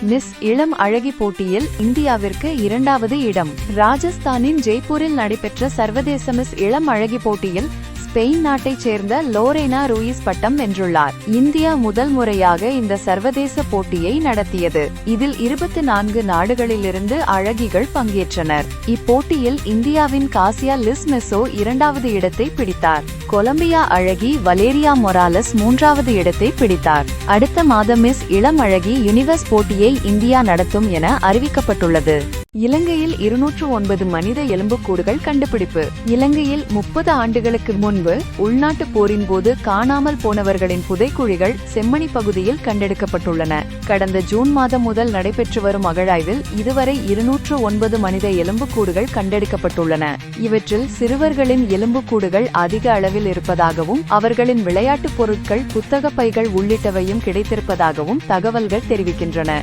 Miss இளம் அழகி போட்டியில் இந்தியாவிற்கு இரண்டாவது இடம். ராஜஸ்தானின் ஜெய்ப்பூரில் நடைபெற்ற சர்வதேச மிஸ் இளம் அழகி போட்டியில் ஸ்பெயின் நாட்டைச் சேர்ந்த லோரேனா ரூயிஸ் பட்டம் வென்றுள்ளார். இந்தியா முதல் முறையாக இந்த சர்வதேச போட்டியை நடத்தியது. இதில் இருபத்தி நான்கு நாடுகளிலிருந்து அழகிகள் பங்கேற்றனர். இப்போட்டியில் இந்தியாவின் காசியா லிஸ் மெசோ இரண்டாவது இடத்தை பிடித்தார். கொலம்பியா அழகி வலேரியா மொராலஸ் மூன்றாவது இடத்தை பிடித்தார். அடுத்த மாதம் மிஸ் இளம் அழகி யுனிவர்ஸ் போட்டியை இந்தியா நடத்தும் என அறிவிக்கப்பட்டுள்ளது. இலங்கையில் இருநூற்று ஒன்பது மனித எலும்புக்கூடுகள் கண்டுபிடிப்பு. இலங்கையில் முப்பது ஆண்டுகளுக்கு முன்பு உள்நாட்டு போரின் போது காணாமல் போனவர்களின் புதைக்குழிகள் செம்மணி பகுதியில் கண்டெடுக்கப்பட்டுள்ளன. கடந்த ஜூன் மாதம் முதல் நடைபெற்று வரும் அகழாய்வில் இதுவரை இருநூற்று ஒன்பது மனித எலும்புக்கூடுகள் கண்டெடுக்கப்பட்டுள்ளன. இவற்றில் சிறுவர்களின் எலும்புக்கூடுகள் அதிக அளவில் இருப்பதாகவும் அவர்களின் விளையாட்டுப் பொருட்கள் புத்தக பைகள் உள்ளிட்டவையும் கிடைத்திருப்பதாகவும் தகவல்கள் தெரிவிக்கின்றன.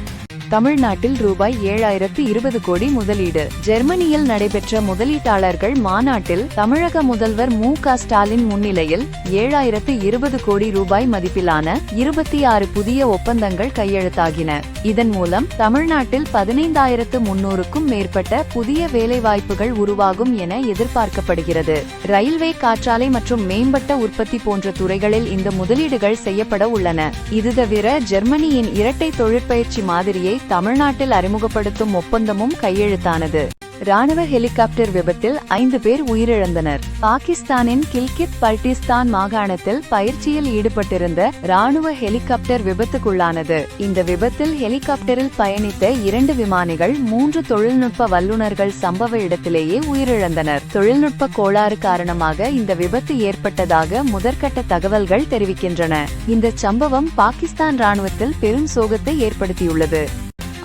தமிழ்நாட்டில் ரூபாய் ஏழாயிரத்து இருபது கோடி முதலீடு. ஜெர்மனியில் நடைபெற்ற முதலீட்டாளர்கள் மாநாட்டில் தமிழக முதல்வர் மு க ஸ்டாலின் முன்னிலையில் ஏழாயிரத்து இருபது கோடி ரூபாய் மதிப்பிலான இருபத்தி ஆறு புதிய ஒப்பந்தங்கள் கையெழுத்தாகின. இதன் மூலம் தமிழ்நாட்டில் பதினைந்தாயிரத்து முன்னூறுக்கும் மேற்பட்ட புதிய வேலைவாய்ப்புகள் உருவாகும் என எதிர்பார்க்கப்படுகிறது. ரயில்வே காற்றாலை மற்றும் மேம்பட்ட உற்பத்தி போன்ற துறைகளில் இந்த முதலீடுகள் செய்யப்பட உள்ளன. இது தவிர ஜெர்மனியின் இரட்டை தொழிற்பயிற்சி மாதிரியை தமிழ்நாட்டில் அறிமுகப்படுத்தும் ஒப்பந்தமும் கையெழுத்தானது. ராணுவ ஹெலிகாப்டர் விபத்தில் ஐந்து பேர் உயிரிழந்தனர். பாகிஸ்தானின் கில்கித் பல்டிஸ்தான் மாகாணத்தில் பயிற்சியில் ஈடுபட்டிருந்த ராணுவ ஹெலிகாப்டர் விபத்துக்குள்ளானது. இந்த விபத்தில் ஹெலிகாப்டரில் பயணித்த இரண்டு விமானிகள் மூன்று தொழில்நுட்ப வல்லுநர்கள் சம்பவ இடத்திலேயே உயிரிழந்தனர். தொழில்நுட்ப கோளாறு காரணமாக இந்த விபத்து ஏற்பட்டதாக முதற்கட்ட தகவல்கள் தெரிவிக்கின்றன. இந்த சம்பவம் பாகிஸ்தான் ராணுவத்தில் பெரும் சோகத்தை ஏற்படுத்தியுள்ளது.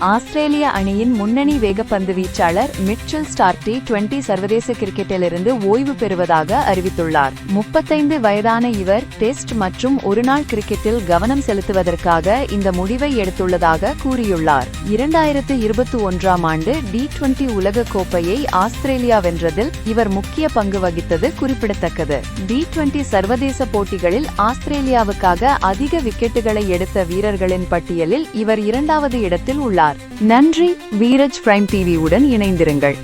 ஆஸ்திரேலிய அணியின் முன்னணி வேகப்பந்து வீச்சாளர் மிட்சல் ஸ்டார்டி டுவெண்டி சர்வதேச கிரிக்கெட்டிலிருந்து ஓய்வு பெறுவதாக அறிவித்துள்ளார். முப்பத்தைந்து வயதான இவர் டெஸ்ட் மற்றும் ஒருநாள் கிரிக்கெட்டில் கவனம் செலுத்துவதற்காக இந்த முடிவை எடுத்துள்ளதாக கூறியுள்ளார். இரண்டாயிரத்து இருபத்தி ஒன்றாம் ஆண்டு டி டுவெண்டி உலக கோப்பையை ஆஸ்திரேலியா வென்றதில் இவர் முக்கிய பங்கு வகித்தது குறிப்பிடத்தக்கது. டி டுவெண்டி சர்வதேச போட்டிகளில் ஆஸ்திரேலியாவுக்காக அதிக விக்கெட்டுகளை எடுத்த வீரர்களின் பட்டியலில் இவர் இரண்டாவது இடத்தில் உள்ளார். நன்றி வீரஜ் பிரைம் டிவியுடன் இணைந்திருங்கள்.